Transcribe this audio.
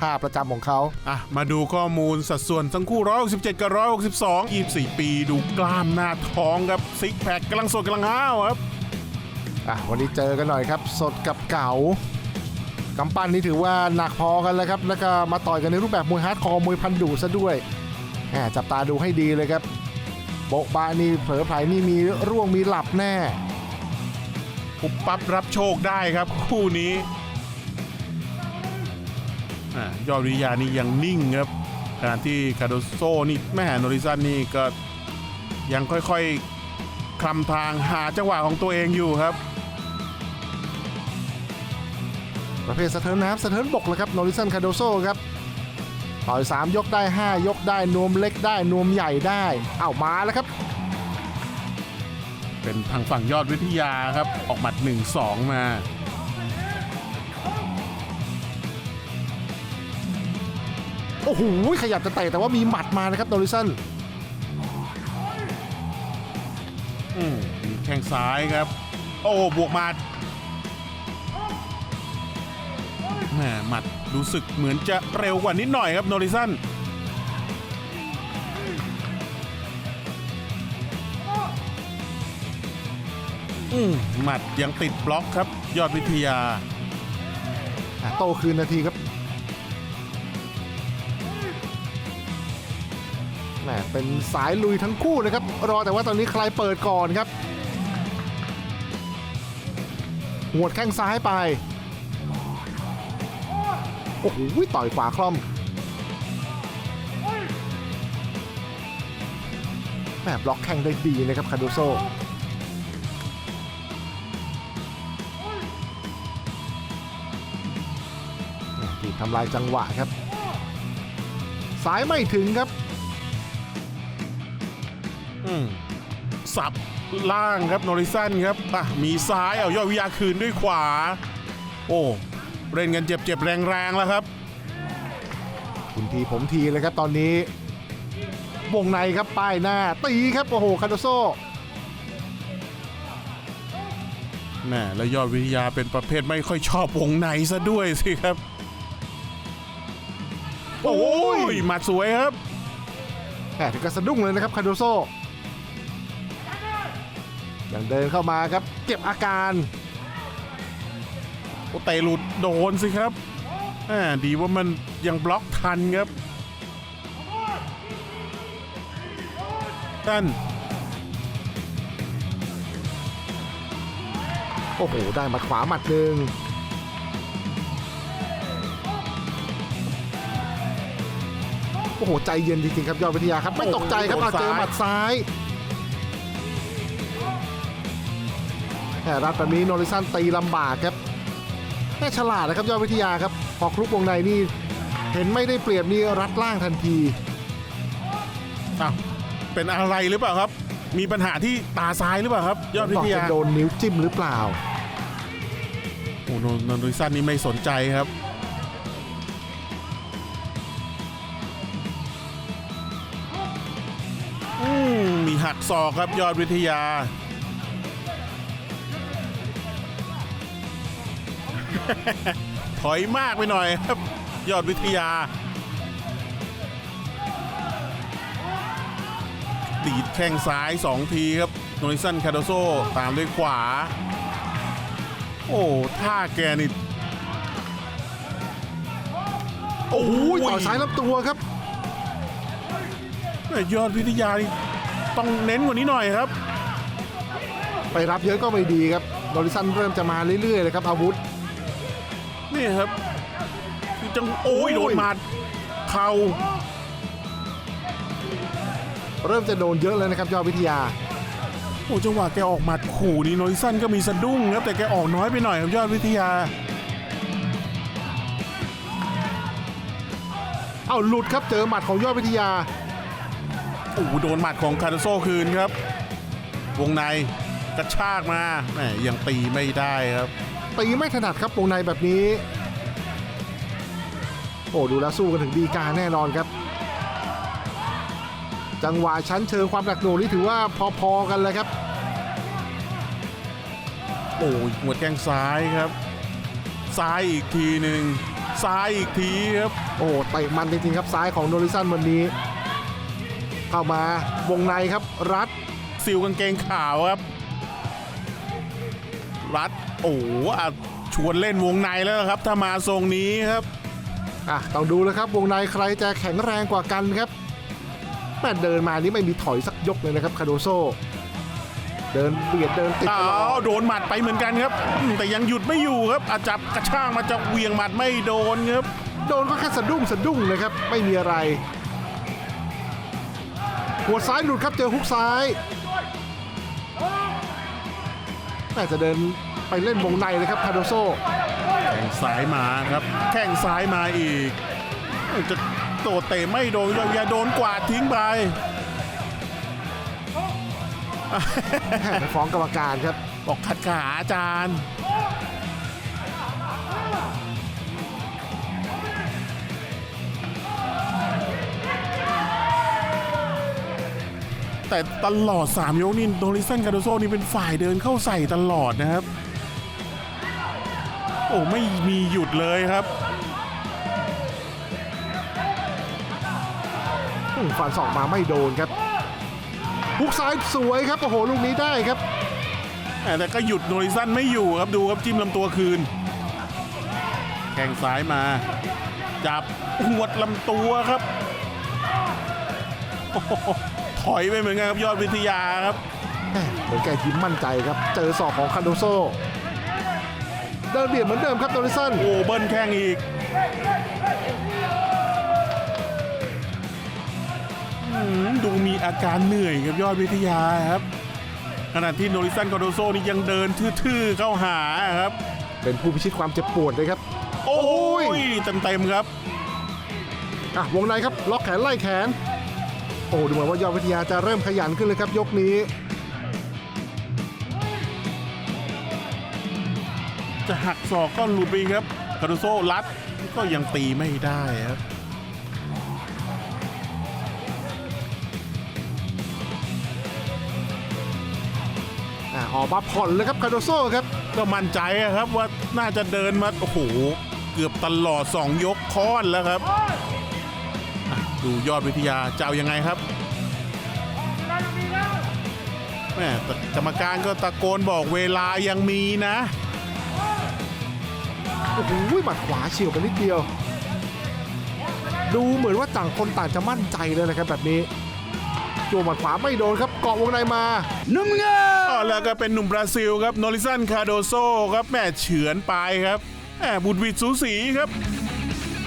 ท่าประจำของเขาอะมาดูข้อมูลสัดส่วนทั้งคู่ 167 กับ 162 24 ปีดูกล้ามหน้าท้องครับซิกแพคกำลังสดกำลังห้าวครับอะวันนี้เจอกันหน่อยครับ สดกับเก่ากำปั้นนี่ถือว่าหนักพอกันแล้วครับ แล้วก็มาต่อยกันในรูปแบบมวยฮาร์ดคอร์มวยพันดุซะด้วยแหมจับตาดูให้ดีเลยครับโบะบะนี่เผลอไผลนี่มีร่วงมีหลับแน่ปุบปั๊บรับโชคได้ครับ คู่นี้อะ ยอดวิทยานี่ยังนิ่งครับขณะที่คาโดโซนี่แม่โนริซันนี่ก็ยังค่อยๆคลำทางหาจังหวะของตัวเองอยู่ครับ ประเภทสะเทินน้ำสะเทินบกเลยครับโนริสันคาโดโซครับต่อย3ยกได้ 5 ยกได้นวมเล็กได้นวมใหญ่ได้เอ้ามาแล้วครับ เป็นทางฝั่งยอดวิทยาครับออกหมัด 1-2 มา โอ้โหขยับจะเตะแต่ว่ามีหมัดมานะครับโนริสันอืมมีแข้งซ้ายครับ โอ้บวกหมัดแหมหมัดรู้สึกเหมือนจะเร็วกว่านิดหน่อยครับโนริสันอืมหมัดยังติดบล็อกครับ ยอดวิทยาอะโตคืนนาทีครับ หมเป็นสายลุยทั้งคู่นะครับ รอแต่ว่าตอนนี้ใครเปิดก่อนครับ หัวดแข้งซ้ายไป โอ้โหต่อยขวาคล่อมแหมบล็อกแข้งได้ดีนะครับคาโดโซที่ทำลายจังหวะครับ สายไม่ถึงครับ สับล่างครับโนริสันครับอะมีซ้ายเอายอดวิทยาคืนด้วยขวา โอ้เล่นกันเจ็บๆ แรงๆ แล้วครับ คุณทีผมทีเลยครับตอนนี้วงในครับป้ายหน้า ตีครับ โอ้โห คาโดโซแม่แล้วยอดวิทยาเป็นประเภทไม่ค่อยชอบวงในซะด้วยสิครับ โอ้ยหมัดสวยครับแหมถึงกับสะดุ้งเลยนะครับ คาโดโซ ยังเดินเข้ามาครับ เก็บอาการโอ้เตะหลุดโดนสิครับแหมดีว่ามันยังบล็อกทันครับท่านโอ้โห ได้หมัดขวาหมัดหนึ่งโอ้โห ใจเย็นจริงๆครับ ยอดวิทยาครับ ไม่ตกใจครับเอาเจอหมัดซ้าย รัดแบบนี้โนริสันตีลำบากครับแม่ฉลาดนะครับยอดวิทยาครับพอคลุกวงในนี่เห็นไม่ได้เปรียบนี่รัดล่างทันทีอ้าวเป็นอะไรหรือเปล่าครับ มีปัญหาที่ตาซ้ายหรือเปล่าครับ ยอดวิบอกทยาจะโดนนิ้วจิ้มหรือเปล่าโอ้โนนนริสันนี่ไม่สนใจครับอืมมีหักศอกครับยอดวิทยา ถอยมากไปหน่อยครับ ยอดวิทยา ตีดแข้งซ้าย 2 ทีครับโนริสันคาโดโซตามด้วยขวา โอ้ท่าแกนี่โอ้โอ้ยยต่อยซ้ายลำตัวครับแม่ยอดวิทยานี่ต้องเน้นกว่านี้หน่อยครับ ไปรับเยอะก็ไม่ดีครับโดริสันเริ่มจะมาเรื่อยๆเลยครับอาวุธ นี่ครับคือจังโอ้ยโอ้ยโดนหมาดเข่าเริ่มจะโดนเยอะเลยนะครับยอดวิทยาโอ้จังหวะแกออกหมัดขู่นี่โนริสันก็มีสะดุ้งครับแต่แกออกน้อยไปหน่อยครับยอดวิทยา เอาหลุดครับเจอหมัดของยอดวิทยาโอ้โหโดนหมัดของคาร์โซคืนครับ วงในกระชากมาแหมยังตีไม่ได้ครับ ตีไม่ถนัดครับวงในแบบนี้ โอ้ดูแล้วสู้กันถึงดีกาแน่นอนครับ จังหวะชั้นเชิงความหนักหน่วงนี่ถือว่าพอๆกันเลยครับ โอ้ยหัวแข้งซ้ายครับ ซ้ายอีกทีหนึ่งซ้ายอีกทีครับ โอ้เตะมันจริงๆครับซ้ายของโนริสันวันนี้ เข้ามาวงในครับรัดซิลกางเกงขาวครับ รัดโอ้โหอะชวนเล่นวงในแล้วครับ ถ้ามาทรงนี้ครับอะต้องดูแล้วครับวงในใครจะแข็งแรงกว่ากันครับแม่เดินมานี่ไม่มีถอยสักยกเลยนะครับคาโดโซเดินเบียดเดินติดตอ้าลอวดโดนหมัดไปเหมือนกันครับอืมแต่ยังหยุดไม่อยู่ครับอาจับกระช่างมาจะเหวียงหมัดไม่โดนครับ โดนก็แค่สะดุ้งสะดุ้งเลยครับ ไม่มีอะไร หัวซ้ายหลุดครับเจอฮุกซ้าย น่าจะเดินไปเล่นวงในเลยครับคาโดโซแข้งซ้ายมาครับ แข้งซ้ายมาอีก จะโตเตะไม่โดนอย่าโดนกวาดทิ้งไปแม่ไปฟ้องกรรมการครับ บอกขัดขาอาจารย์ แต่ตลอด 3 ยกนี่โดริสันคาโดโซนี่เป็นฝ่ายเดินเข้าใส่ตลอดนะครับ โอ้ไม่มีหยุดเลยครับอืมฟันสองมาไม่โดนครับฮุกซ้ายสวยครับ โอ้โห ลูกนี้ได้ครับ แต่ก็หยุดโนริสันไม่อยู่ครับดูครับจิ้มลำตัวคืน แข้งซ้ายมา จับหวดลำตัวครับโอ้โหถอยไปเหมือนกันครับยอดวิทยาครับแม่เหมือนแกยิ้มมั่นใจครับ เจอศอกของคาโดโซเดินเบียดเหมือนเดิมครับโดริสันโอ้เบิ้ลแข้งอีกอืมดูมีอาการเหนื่อยครับยอดวิทยาครับขณะที่โนริสันคาโดโซนี่ยังเดินทื่อๆเข้าหาครับ เป็นผู้พิชิตความเจ็บปวดเลยครับ โอ้ยโอ้ยเต็มๆครับอะวงในครับล็อกแขนไล่แขน โอ้ดูเหมือนว่ายอดวิทยาจะเริ่มขยันขึ้นเลยครับยกนี้ จะหักศอกก็หลุดไปครับคารุโซรัดก็ยังตีไม่ได้ครับอะออกมาผ่อนเลยครับคาโดโซครับ ก็มั่นใจอะครับว่าน่าจะเดินมา โอ้โห เกือบตลอด 2 ยกค้อนแล้วครับอะ ดูยอดวิทยาจะเอายังไงครับแม่แต่กรรมการก็ตะโกนบอกเวลายังมีนะ โอ้โหหมัดขวาเฉียวไปนิดเดียว ดูเหมือนว่าต่างคนต่างจะมั่นใจเลยนะครับแบบนี้จัวหมัดขวาไม่โดนครับเกาะวงในมาอ๋อแล้วก็เป็นหนุ่มบราซิลครับโนริสันคาโดโซครับแม่เฉือนไปครับแหมบุดหวิดสูสีครับ